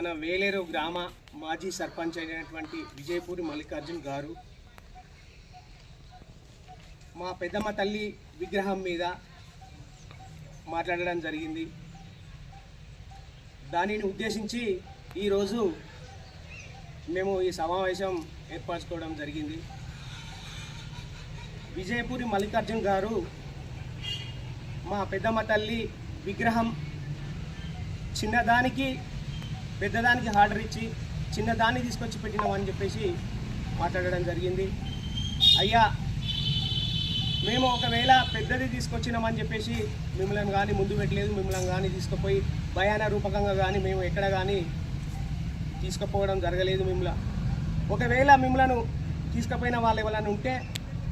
మన వేలేరు గ్రామ మాజీ సర్పంచ్ అయినటువంటి విజయపూరి మల్లికార్జున్ గారు మా పెద్దమ్మ తల్లి విగ్రహం మీద మాట్లాడడం జరిగింది. దానిని ఉద్దేశించి ఈరోజు మేము ఈ సమావేశం ఏర్పరచుకోవడం జరిగింది. విజయపూరి మల్లికార్జున్ గారు మా పెద్దమ్మ తల్లి విగ్రహం చిన్నదానికి పెద్దదానికి ఆర్డర్ ఇచ్చి చిన్నదాన్ని తీసుకొచ్చి పెట్టినామని చెప్పేసి మాట్లాడడం జరిగింది. అయ్యా మేము ఒకవేళ పెద్దది తీసుకొచ్చినామని చెప్పేసి మిమ్మల్ని కానీ ముందు పెట్టలేదు మిమ్మల్ని కానీ తీసుకుపోయి భయాన రూపకంగా కానీ మేము ఎక్కడ కానీ తీసుకుపోవడం జరగలేదు మిమ్మల్ని. ఒకవేళ మిమ్మల్ని తీసుకుపోయిన వాళ్ళు ఎవరైనా ఉంటే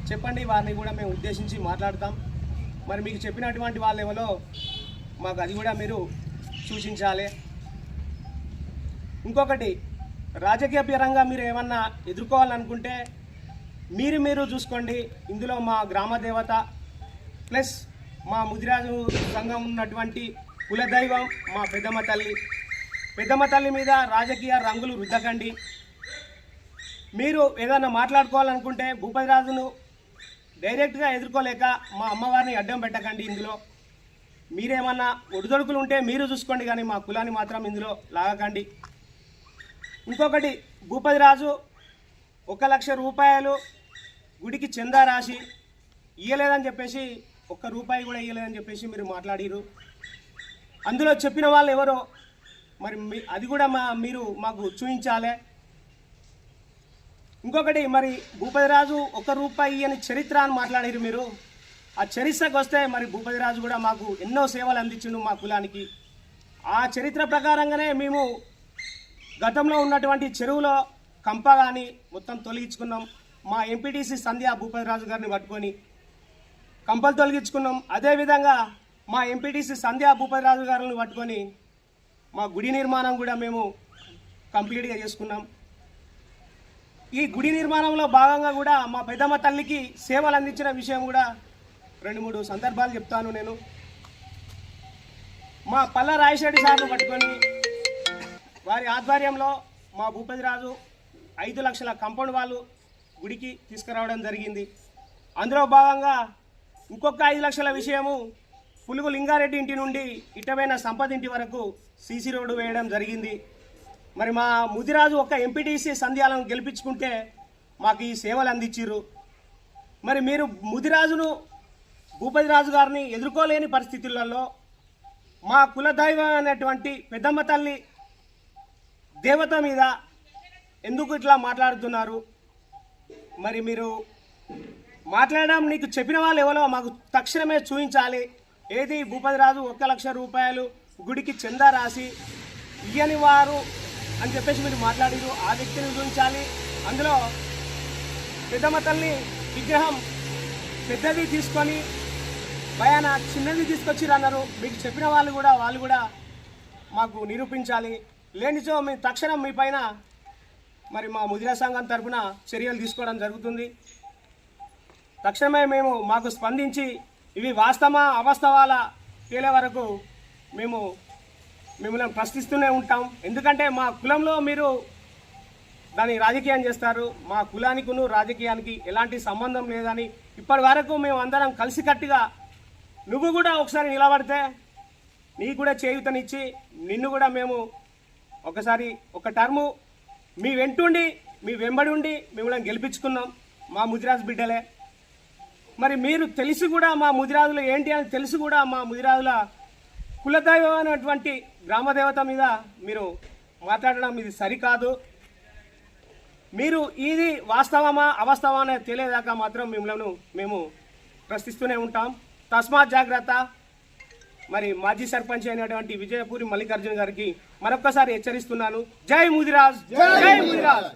చెప్పండి వారిని కూడా మేము ఉద్దేశించి మాట్లాడతాం. మరి మీకు చెప్పినటువంటి వాళ్ళు ఎవరో మాకు అది కూడా మీరు సూచించాలి. ఇంకొకటి రాజకీయ పరంగా మీరు ఏమన్నా ఎదుర్కోవాలనుకుంటే మీరు మీరు చూసుకోండి. ఇందులో మా గ్రామ దేవత ప్లస్ మా ముదిరాజు సంఘం ఉన్నటువంటి కులదైవం మా పెద్దమ్మ తల్లి. పెద్దమ్మ తల్లి మీద రాజకీయ రంగులు రుద్దకండి. మీరు ఏదైనా మాట్లాడుకోవాలనుకుంటే భూపతిరాజును డైరెక్ట్గా ఎదుర్కోలేక మా అమ్మవారిని అడ్డం పెట్టకండి ఇందులో. మీరేమన్నా ఒడిదొడుకులు ఉంటే మీరు చూసుకోండి కానీ మా కులాన్ని మాత్రం ఇందులో లాగకండి. ఇంకొకటి భూపతిరాజు ఒక లక్ష రూపాయలు గుడికి చందా రాసి ఇయ్యలేదని చెప్పేసి ఒక్క రూపాయి కూడా ఇయ్యలేదని చెప్పేసి మీరు మాట్లాడిరు అందులో చెప్పిన వాళ్ళు ఎవరో మరి మీ అది కూడా మా మీరు మాకు చూపించాలి. ఇంకొకటి మరి భూపతిరాజు ఒక రూపాయి అని చరిత్ర అని మాట్లాడారు మీరు. ఆ చరిత్రకు వస్తే మరి భూపతిరాజు కూడా మాకు ఎన్నో సేవలు అందించిండు మా కులానికి. ఆ చరిత్ర ప్రకారంగానే మేము గతంలో ఉన్నటువంటి చెరువులో కంప కానీ మొత్తం తొలగించుకున్నాం. మా ఎంపీటీసీ సంధ్యా భూపతిరాజు గారిని పట్టుకొని కంపలు తొలగించుకున్నాం. అదేవిధంగా మా ఎంపీటీసీ సంధ్యా భూపతిరాజు గారిని పట్టుకొని మా గుడి నిర్మాణం కూడా మేము కంప్లీట్గా చేసుకున్నాం. ఈ గుడి నిర్మాణంలో భాగంగా కూడా మా పెద్దమ్మ తల్లికి సేవలు అందించిన విషయం కూడా రెండు మూడు సందర్భాలు చెప్తాను నేను. మా పల్ల రాయశెడ్డి సార్ను పట్టుకొని వారి ఆధ్వర్యంలో మా భూపతిరాజు ఐదు లక్షల కంపౌండ్ వాళ్ళు గుడికి తీసుకురావడం జరిగింది. అందులో భాగంగా ఇంకొక ఐదు లక్షల విషయము పులుగు లింగారెడ్డి ఇంటి నుండి ఇటమైన సంపద ఇంటి వరకు సీసీ రోడ్డు వేయడం జరిగింది. మరి మా ముదిరాజు ఒక ఎంపీటీసీ సంధ్యాలను గెలిపించుకుంటే మాకు ఈ సేవలు అందించిర్రు. మరి మీరు ముదిరాజును భూపతిరాజు గారిని ఎదుర్కోలేని పరిస్థితులలో మా కులదైవం అనేటువంటి పెద్దమ్మ తల్లి దేవత మీద ఎందుకు ఇట్లా మాట్లాడుతున్నారు? మరి మీరు మాట్లాడడం నీకు చెప్పిన వాళ్ళు ఎవరో మాకు తక్షణమే చూపించాలి. ఏది భూపతిరాజు ఒక్క లక్ష రూపాయలు గుడికి చందా రాసి ఇయ్యని వారు అని చెప్పేసి మీరు మాట్లాడారు. ఆ వ్యక్తిని చూపించాలి. అందులో పెద్దమ్మ తల్లి విగ్రహం పెద్దది తీసుకొని భయాన చిన్నది తీసుకొచ్చిరన్నారు. మీకు చెప్పిన వాళ్ళు కూడా వాళ్ళు కూడా మాకు నిరూపించాలి. లేనిచో మీ తక్షణం మీ పైన మరి మా ముదిరా సంఘం తరఫున చర్యలు తీసుకోవడం జరుగుతుంది. తక్షణమే మేము మాకు స్పందించి ఇవి వాస్తవా అవాస్తవాల తేలే వరకు మేము మిమ్మల్ని ప్రశ్నిస్తూనే ఉంటాం. ఎందుకంటే మా కులంలో మీరు దాన్ని రాజకీయం చేస్తారు. మా కులానికిను రాజకీయానికి ఎలాంటి సంబంధం లేదని ఇప్పటి వరకు మేము అందరం కలిసికట్టుగా నువ్వు కూడా ఒకసారి నిలబడితే నీకు కూడా చేయుతనిచ్చి నిన్ను కూడా మేము ఒకసారి ఒక టర్ము మీ వెంటుండి మీ వెంబడి ఉండి మిమ్మల్ని గెలిపించుకున్నాం మా ముదిరాజు బిడ్డలే. మరి మీరు తెలిసి కూడా మా ముదిరాజులు ఏంటి అని తెలిసి కూడా మా ముదిరాజుల కులదైవం అనేటువంటి గ్రామదేవత మీద మీరు మాట్లాడడం ఇది సరికాదు. మీరు ఇది వాస్తవమా అవాస్తవమా అనేది తెలియదాకా మాత్రం మిమ్మల్ని మేము ప్రశ్నిస్తూనే ఉంటాం. తస్మాత్ జాగ్రత్త. మరి మాజీ సర్పంచ్ అయినటువంటి విజయపూరి మల్లికార్జున గారికి మరొక్కసారి హెచ్చరిస్తున్నాను. జై ముదిరాజ్! జై ముదిరాజ్!